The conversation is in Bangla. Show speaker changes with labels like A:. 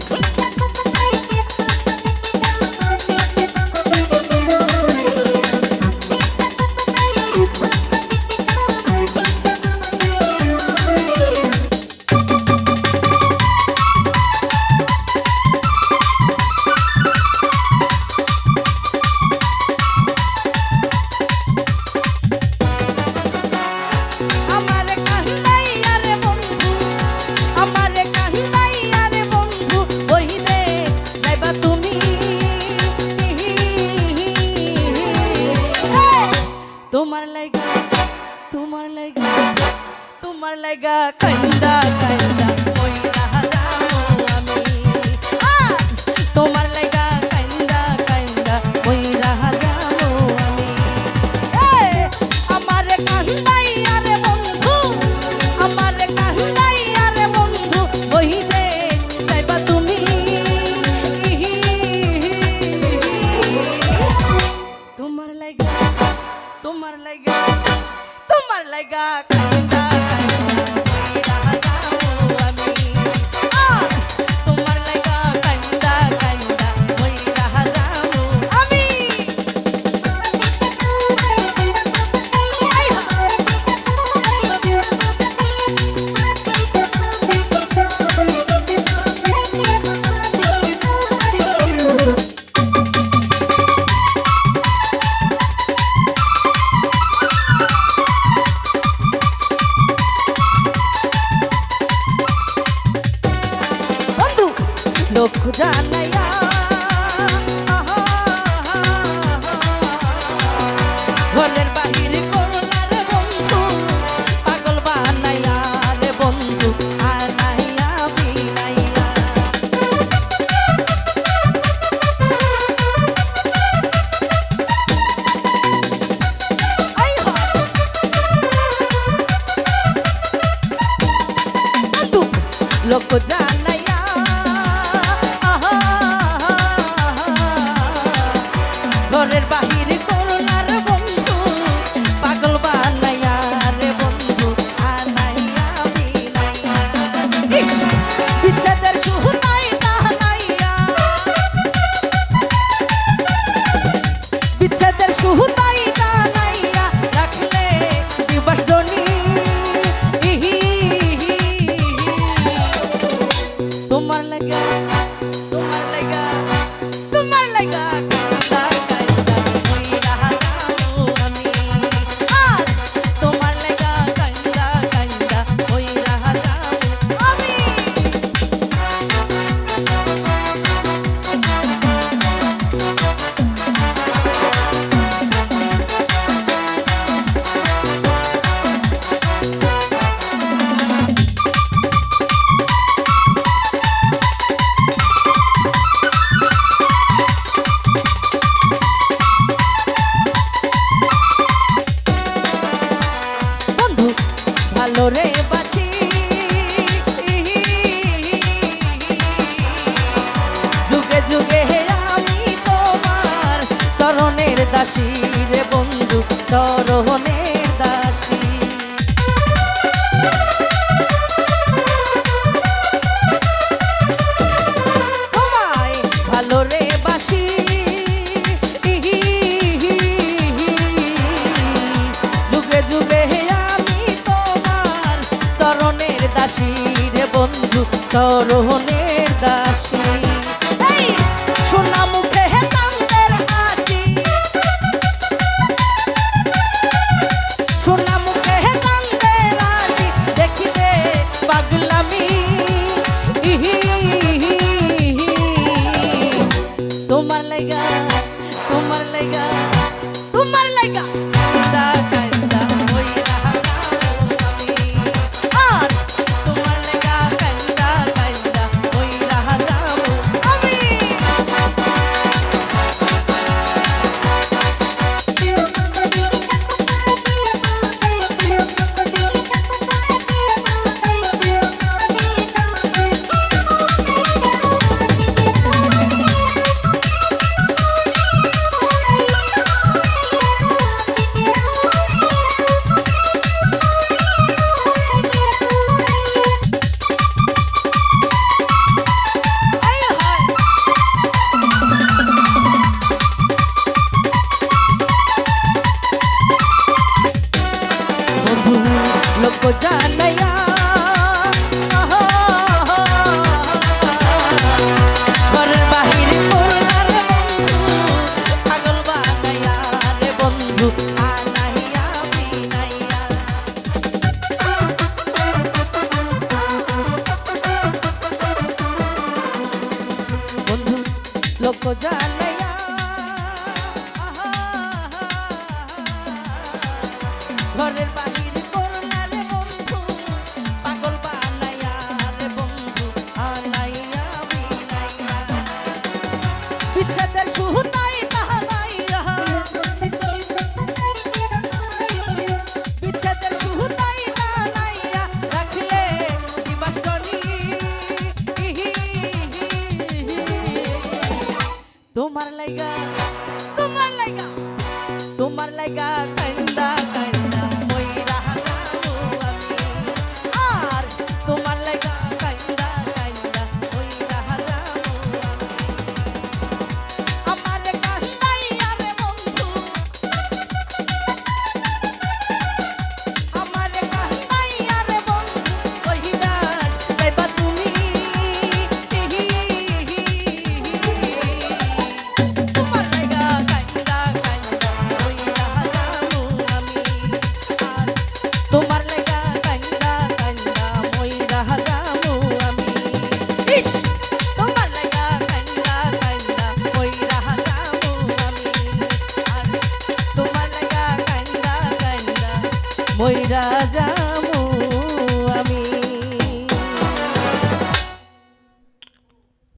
A: Clap. তোমার লাগা কান্দা কান্দা ওই আমি তোমার লাগা কান্দা কান্দা ওই আমি আমার কান্দাই আরে বন্ধু আমার কান্দাই আরে বন্ধু ওই দেশ যাইবা তুমি তোমার লাগা তোমার লাগা like a. দুঃখ জানাইয়া ঘরের বাহির করোনা রে বন্ধু পাগল বানাইয়া রে বন্ধু আনাইয়া বিনাইয়া দুঃখ লোক জানাই দাসী রে বন্ধু চরণের দাসী। লোক ঘরের বাড়ি রাজা